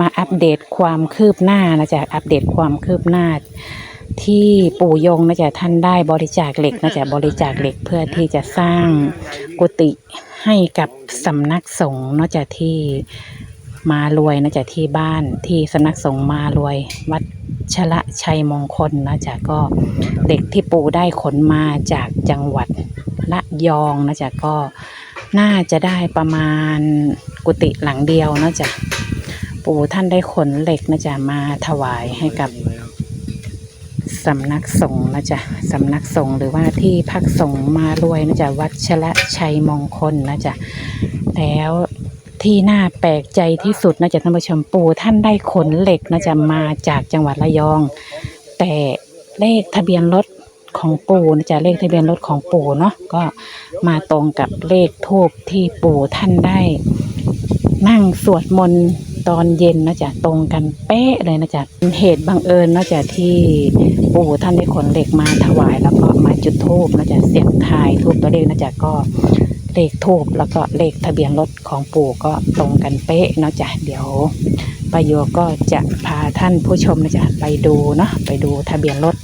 มาอัปเดตความคืบหน้านะจ๊ะอัปเดตความคืบหน้า ที่ปู่ยงนะจ๊ะท่านได้บริจาคเหล็กนะจ๊ะบริจาคเหล็กเพื่อที่จะสร้างกุฏิให้กับสำนักสงฆ์นอกจากที่มารวยนะจ๊ะที่บ้านที่สำนักสงฆ์มารวยวัดชละชัยมงคลนะจ๊ะก็เหล็กที่ปู่ได้ขนมาจากจังหวัดระยองนะจ๊ะก็น่าจะได้ประมาณกุฏิหลังเดียวนะจ๊ะ ปู่ท่านได้ขนเหล็กนะจ๊ะมาถวายให้กับสำนักสงฆ์นะจ๊ะสำนักสงฆ์หรือว่าที่พักสงฆ์มารวยนะจ๊ะวัดชละชัยมงคลนะจ๊ะแล้วที่น่าแปลกใจที่สุดนะจ๊ะท่านผู้ชมปู่ท่านได้ขนเหล็กนะจ๊ะมาจากจังหวัดระยอง แต่เลขทะเบียนรถของปู่นะจ๊ะเลขทะเบียนรถของปู่เนาะก็มาตรงกับเลขทูบที่ปู่ท่านได้ นั่งสวดมนต์ ตอนเย็นนะจ๊ะตรงกันเป๊ะเลยนะจ๊ะเป็นเหตุบังเอิญนะจ๊ะที่ปู่ท่านได้ขนเหล็กมาถวายแล้วก็มาจุดธูปนะจ๊ะเสียงทายทูบตัวเลขนะจ๊ะก็เลขทูบแล้วก็เลขทะเบียนรถของปู่ก็ตรงกันเป๊ะเนาะจ๊ะเดี๋ยวประโยก็จะพาท่านผู้ชมนะจ๊ะไปดูเนาะไปดูทะเบียนรถ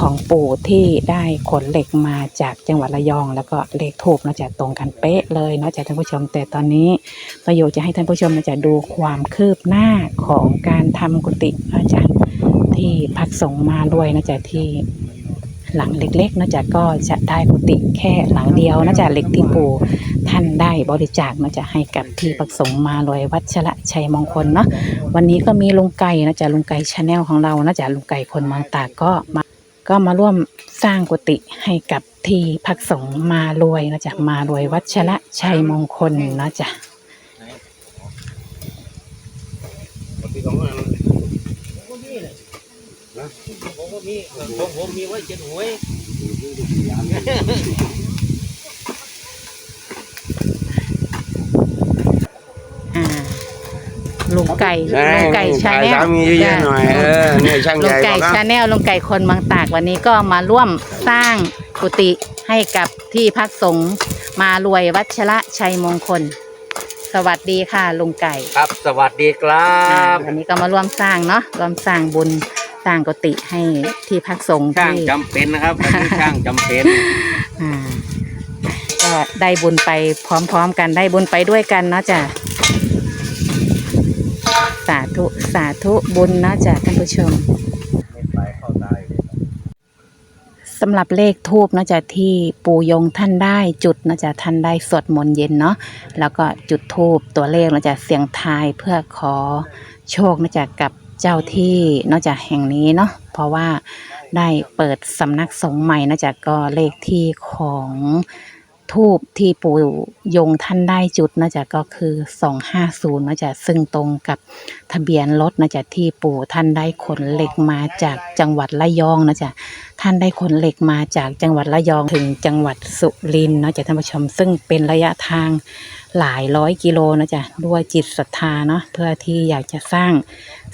ของปู่ที่ได้ขนเหล็กมาจากจังหวัดระยอง แล้วก็เลขทูบนะจ๊ะตรงกันเป๊ะเลยเนาะจ๊ะท่านผู้ชม แต่ตอนนี้ประโยชน์จะให้ท่านผู้ชมนะจะดูความคืบหน้าของการทำกุฏินะจ๊ะที่พักสงมารวยนะจ๊ะที่หลังเล็กๆนะจ๊ะก็จะได้กุฏิแค่หลังเดียวนะจ๊ะเหล็กที่ปู่ท่านได้บริจาคนะจ๊ะให้กับที่พักสงฆ์มารวยวัดชละชัยมงคลเนาะวันนี้ก็มีลุงไก่นะจ๊ะลุงไก่ชาแนลของเรานะจ๊ะลุงไก่คนเมืองตากก็มา ก็มาร่วมสร้างกุฏิให้กับที่พักสงฆ์มารวยนะจ๊ะมารวยวัดชละชัยมงคลนะจ๊ะผมก็มีผมผมมีไว้เจ็ดหวย อ่าลุง ไก่ใช่ลุงไก่ชาแนลสามีเยอะๆหน่อยเออเนี่ยช่างลุใหงญ่ไก่บอกคชารับแนลลุงไก่คนบางตากวันนี้ก็มาร่วมสร้างกุฏิให้กับที่พักสงฆ์มารวยวัชระชัยมงคล สวัสดีค่ะลุงไก่ครับ สวัสดีครัอ่าบวันนี้ก็มาร่วมสร้างเนาะร่วมสร้างบุญสร้างกุฏิให้ที่พักสงฆ์ช่างที่จำเป็นนะครับอันนี้ช่างจำเป็นอ่าก็ได้บุญไปพร้อมๆกันได้บุญไปด้วยกันเนาะจ้ะ สาธุ สาธุบุญนะจ้ะท่านผู้ชมสำหรับเลขทูบนะจ๊ะที่ปู่ยงท่านได้จุดนะจ๊ะท่านได้สวดมนต์เย็นเนาะแล้วก็จุดทูบตัวเลขนะจ๊ะเสียงทายเพื่อขอโชคนะจ๊ะกับเจ้าที่นอกจากแห่งนี้เนาะเพราะว่าได้เปิดสำนักสงฆ์ใหม่นะจ๊ะก็เลขที่ของ ทูบที่ปู่ยงท่านได้จุดนะจ๊ะก็คือ 250นะจ๊ะซึ่งตรงกับทะเบียนรถนะจ๊ะที่ปู่ท่านได้ขนเหล็กมาจากจังหวัดระยองนะจ๊ะท่านได้ขนเหล็กมาจากจังหวัดระยองถึงจังหวัดสุรินทร์นะจากท่านผู้ชม ซึ่งเป็นระยะทางหลายร้อยกิโลนะจ๊ะด้วยจิตศรัทธาเนาะเพื่อที่อยากจะสร้าง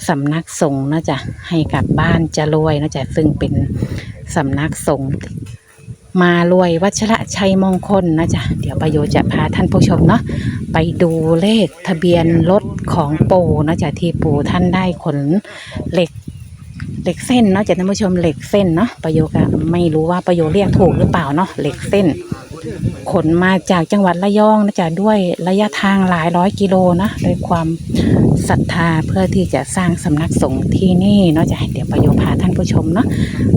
สำนักสงฆ์นะจ๊ะให้กับบ้านจะรวยนะจ๊ะซึ่งเป็นสำนักสงฆ์ มารวยวัชระชัยมงคลนะจ๊ะ เดี๋ยวประโยชน์จะพาท่านผู้ชมเนาะไปดูเลขทะเบียนรถของปู่นะจ๊ะที่ปู่ท่านได้ขนเหล็กเหล็กเส้นเนาะจ๊ะท่านผู้ชมเหล็กเส้นเนาะประโยคอะไม่รู้ว่าประโยชน์เรียกถูกหรือเปล่าเนาะเหล็กเส้น ขนมาจากจังหวัดระยองนะจ๊ะด้วยระยะทางหลายร้อยกิโลนะด้วยความศรัทธาเพื่อที่จะสร้างสำนักสงฆ์ที่นี่เนาะจ๊ะเดี๋ยวประโยพาท่านผู้ชมเนาะ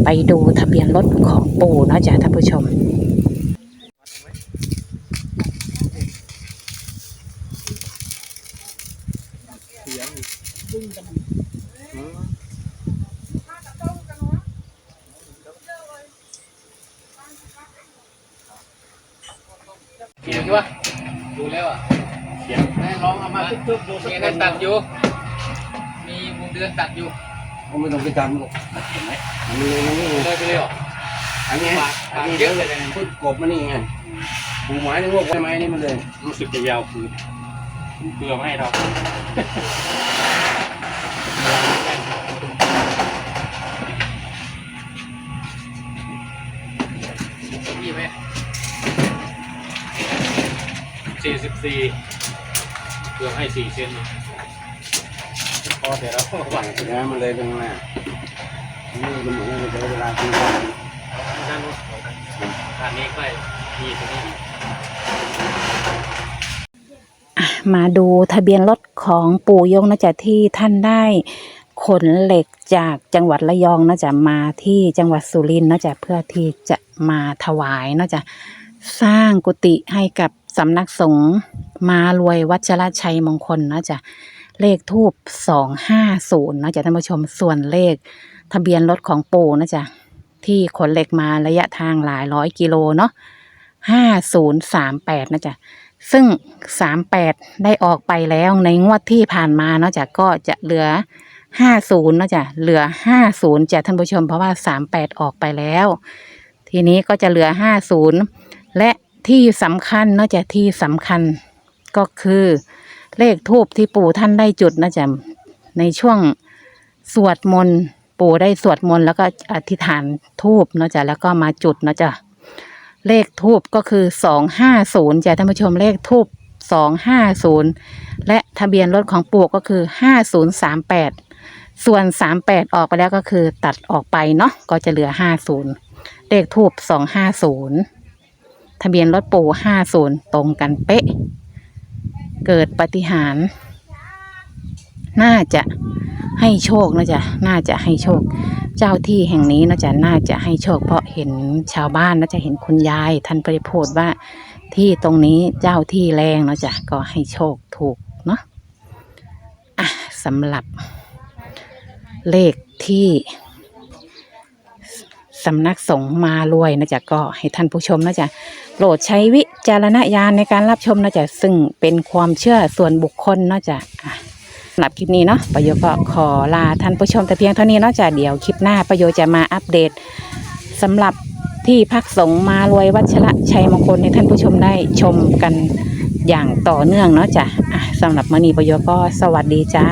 ไปดูทะเบียนรถของปู่เนาะจ๊ะท่านผู้ชม เสียงวะ ดูแล้วอะเสียงแม่ร้องเอามาทุบๆดูมีอะไรตัดอยู่ มีมุมเดือนตัดอยู่ผมไม่ต้องไปทำหรอกเห็นไหมอันนี้อันนี้เลยไปเลยเหรออันนี้ปากอันปากนี้เยเดี๋ยอะวเลยนะพูดกบมานี่ไงปูไม้นี่พวกไม้นี่มันเลยรู้สึกจะยาวคือเพื่อไม่ให้เรา สี่สิบสี่เพื่อให้สี่เซนพอเดี๋ยวเราหวังนะมันเลยเป็นไงนี่มันเหมือนมันจะเวลากินข้าวนั่งรถทางนี้ใกล้ที่ตรงนี้มาดูทะเบียนรถของปู่ยงนะจ๊ะที่ท่านได้ขนเหล็กจากจังหวัดระยองนะจ๊ะมาที่จังหวัดสุรินทร์นะจ๊ะเพื่อที่จะมาถวายนะจ๊ะสร้างกุฏิให้กับ สำนักสงฆ์มารวยวัชรชัยมงคลนะจ๊ะเลขทูบสองห้าศูนย์นะจ๊ะท่านผู้ชมส่วนเลข ทะเบียนรถของปู่นะจ๊ะที่ขนเหล็กมาระยะทางหลายร้อยกิโลเนาะห้าศูนย์สามแปดนะจ๊ะซึ่งสามแปดได้ออกไปแล้วในงวดที่ผ่านมาเนาะจ้ะก็จะเหลือห้าศูนย์นะจ้ะเหลือห้าศูนย์จ้ะท่านผู้ชมเพราะว่าสามแปดออกไปแล้ว ทีนี้ก็จะเหลือห้าศูนย์และ ที่สำคัญเนาะจ้ะที่สำคัญก็คือ เลขทูบที่ปู่ท่านได้จุดนะจ๊ะในช่วงสวดมนต์ปู่ได้สวดมนต์แล้วก็อธิษฐานทูบเนาะจ้ะแล้วก็มาจุดเนาะจ้ะเลขทูบก็คือสองห้าศูนย์จ้ะท่านผู้ชมเลขทูบสองห้าศูนย์และทะเบียนรถของปู่ก็คือห้าศูนย์สามแปดส่วนสามแปดออกไปแล้วก็คือตัดออกไปเนาะก็จะเหลือห้าศูนย์เลขทูบสองห้าศูนย์ ทะเบียนรถปู่ห้าศูนย์ตรงกันเป๊ะ เกิดปฏิหารน่าจะให้โชคนะจ๊ะน่าจะให้โชค เจ้าที่แห่งนี้นะจ๊ะน่าจะให้โชค เพราะเห็นชาวบ้านนะจะเห็นคุณยาย ท่านไปพูดว่าที่ตรงนี้เจ้าที่แรงนะจ๊ะก็ให้โชคถูกเนาะอะสำหรับเลขที่ สำนักสงฆ์มารวยนะจ๊ะก็ให้ท่านผู้ชมนะจ๊ะโปรดใช้วิจารณญาณในการรับชมนะจ๊ะซึ่งเป็นความเชื่อส่วนบุคคลนะจ๊ะสำหรับคลิปนี้เนาะประโยชน์ก็ขอลาท่านผู้ชมแต่เพียงเท่านี้เนาะจ้ะเดี๋ยวคลิปหน้าประโยชน์จะมาอัปเดตสำหรับที่พักสงฆ์มารวยวัชระชัยมงคลให้ท่านผู้ชมได้ชมกันอย่างต่อเนื่องเนาะจ้ะอะสำหรับมณีประโยชน์ก็สวัสดีจ้า